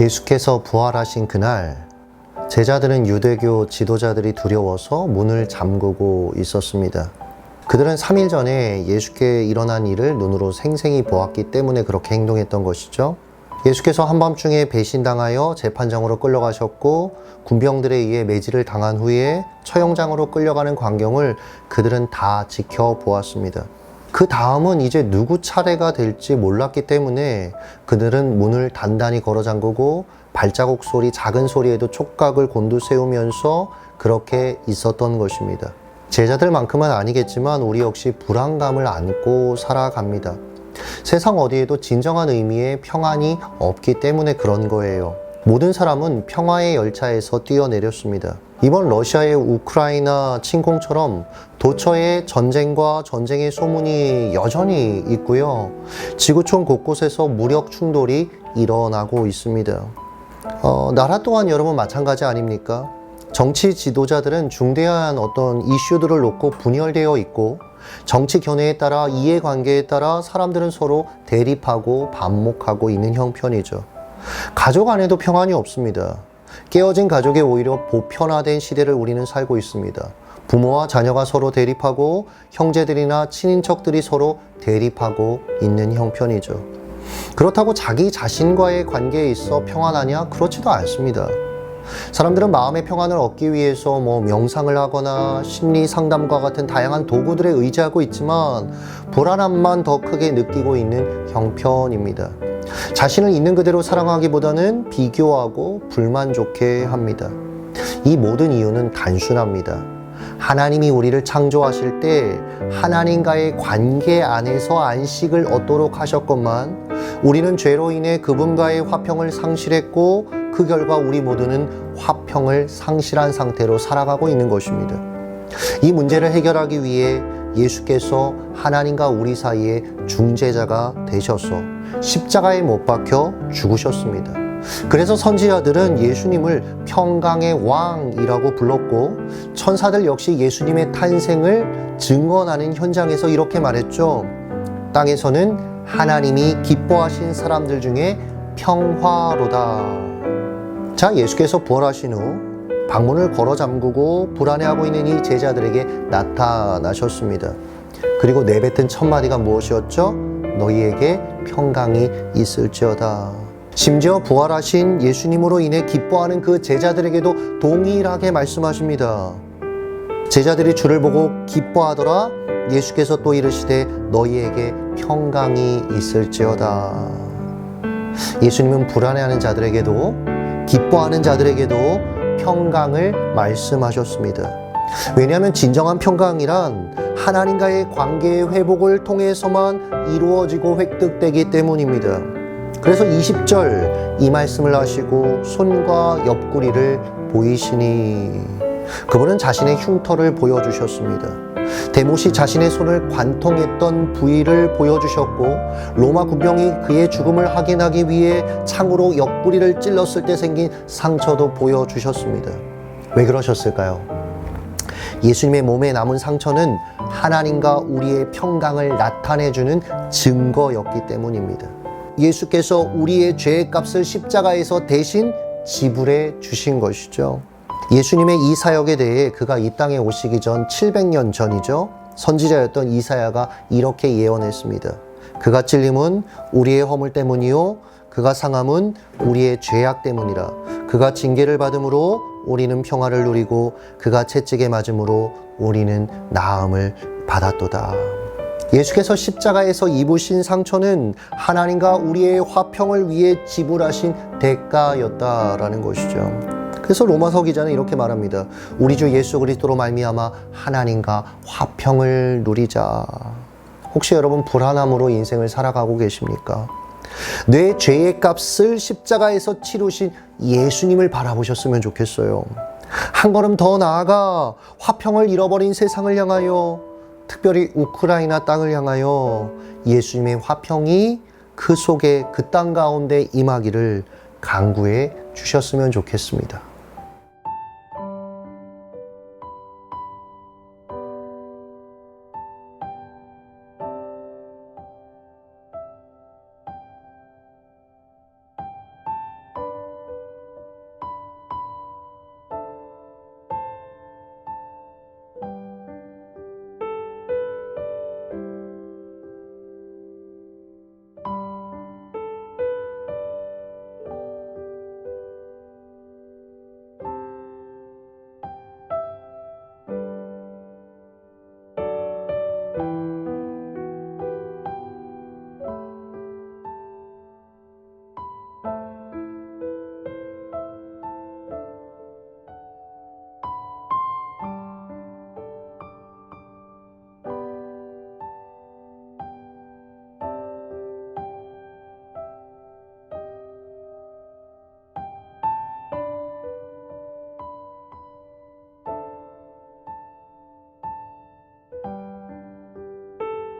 예수께서 부활하신 그날 제자들은 유대교 지도자들이 두려워서 문을 잠그고 있었습니다. 그들은 3일 전에 예수께 일어난 일을 눈으로 생생히 보았기 때문에 그렇게 행동했던 것이죠. 예수께서 한밤중에 배신당하여 재판장으로 끌려가셨고 군병들에 의해 매질을 당한 후에 처형장으로 끌려가는 광경을 그들은 다 지켜보았습니다. 그 다음은 이제 누구 차례가 될지 몰랐기 때문에 그들은 문을 단단히 걸어 잠그고 발자국 소리, 작은 소리에도 촉각을 곤두세우면서 그렇게 있었던 것입니다. 제자들만큼은 아니겠지만 우리 역시 불안감을 안고 살아갑니다. 세상 어디에도 진정한 의미의 평안이 없기 때문에 그런 거예요. 모든 사람은 평화의 열차에서 뛰어내렸습니다. 이번 러시아의 우크라이나 침공처럼 도처에 전쟁과 전쟁의 소문이 여전히 있고요. 지구촌 곳곳에서 무력 충돌이 일어나고 있습니다. 어, 나라 또한 여러분 마찬가지 아닙니까? 정치 지도자들은 중대한 어떤 이슈들을 놓고 분열되어 있고 정치 견해에 따라 이해관계에 따라 사람들은 서로 대립하고 반목하고 있는 형편이죠. 가족 안에도 평안이 없습니다. 깨어진 가족에 오히려 보편화된 시대를 우리는 살고 있습니다. 부모와 자녀가 서로 대립하고 형제들이나 친인척들이 서로 대립하고 있는 형편이죠. 그렇다고 자기 자신과의 관계에 있어 평안하냐? 그렇지도 않습니다. 사람들은 마음의 평안을 얻기 위해서 뭐 명상을 하거나 심리 상담과 같은 다양한 도구들에 의지하고 있지만 불안함만 더 크게 느끼고 있는 형편입니다. 자신을 있는 그대로 사랑하기보다는 비교하고 불만족해 합니다. 이 모든 이유는 단순합니다. 하나님이 우리를 창조하실 때 하나님과의 관계 안에서 안식을 얻도록 하셨건만 우리는 죄로 인해 그분과의 화평을 상실했고 그 결과 우리 모두는 화평을 상실한 상태로 살아가고 있는 것입니다. 이 문제를 해결하기 위해 예수께서 하나님과 우리 사이의 중재자가 되셔서 십자가에 못 박혀 죽으셨습니다. 그래서 선지자들은 예수님을 평강의 왕이라고 불렀고 천사들 역시 예수님의 탄생을 증언하는 현장에서 이렇게 말했죠. 땅에서는 하나님이 기뻐하신 사람들 중에 평화로다. 자, 예수께서 부활하신 후 방문을 걸어 잠그고 불안해하고 있는 이 제자들에게 나타나셨습니다. 그리고 내뱉은 첫 마디가 무엇이었죠? 너희에게 평강이 있을지어다. 심지어 부활하신 예수님으로 인해 기뻐하는 그 제자들에게도 동일하게 말씀하십니다. 제자들이 주를 보고 기뻐하더라. 예수께서 또 이르시되 너희에게 평강이 있을지어다. 예수님은 불안해하는 자들에게도 기뻐하는 자들에게도 평강을 말씀하셨습니다. 왜냐하면 진정한 평강이란 하나님과의 관계의 회복을 통해서만 이루어지고 획득되기 때문입니다. 그래서 20절 이 말씀을 하시고 손과 옆구리를 보이시니 그분은 자신의 흉터를 보여주셨습니다. 데못이 자신의 손을 관통했던 부위를 보여주셨고 로마 군병이 그의 죽음을 확인하기 위해 창으로 옆구리를 찔렀을 때 생긴 상처도 보여주셨습니다. 왜 그러셨을까요? 예수님의 몸에 남은 상처는 하나님과 우리의 평강을 나타내주는 증거였기 때문입니다. 예수께서 우리의 죄의 값을 십자가에서 대신 지불해 주신 것이죠. 예수님의 이 사역에 대해 그가 이 땅에 오시기 전 700년 전이죠. 선지자였던 이사야가 이렇게 예언했습니다. 그가 찔림은 우리의 허물 때문이요. 그가 상함은 우리의 죄악 때문이라. 그가 징계를 받음으로 우리는 평화를 누리고 그가 채찍에 맞음으로 우리는 나음을 받았도다. 예수께서 십자가에서 입으신 상처는 하나님과 우리의 화평을 위해 지불하신 대가였다라는 것이죠. 그래서 로마서 기자는 이렇게 말합니다. 우리 주 예수 그리스도로 말미암아 하나님과 화평을 누리자. 혹시 여러분 불안함으로 인생을 살아가고 계십니까? 내 죄의 값을 십자가에서 치르신 예수님을 바라보셨으면 좋겠어요. 한 걸음 더 나아가 화평을 잃어버린 세상을 향하여 특별히 우크라이나 땅을 향하여 예수님의 화평이 그 속에 그 땅 가운데 임하기를 강구해 주셨으면 좋겠습니다.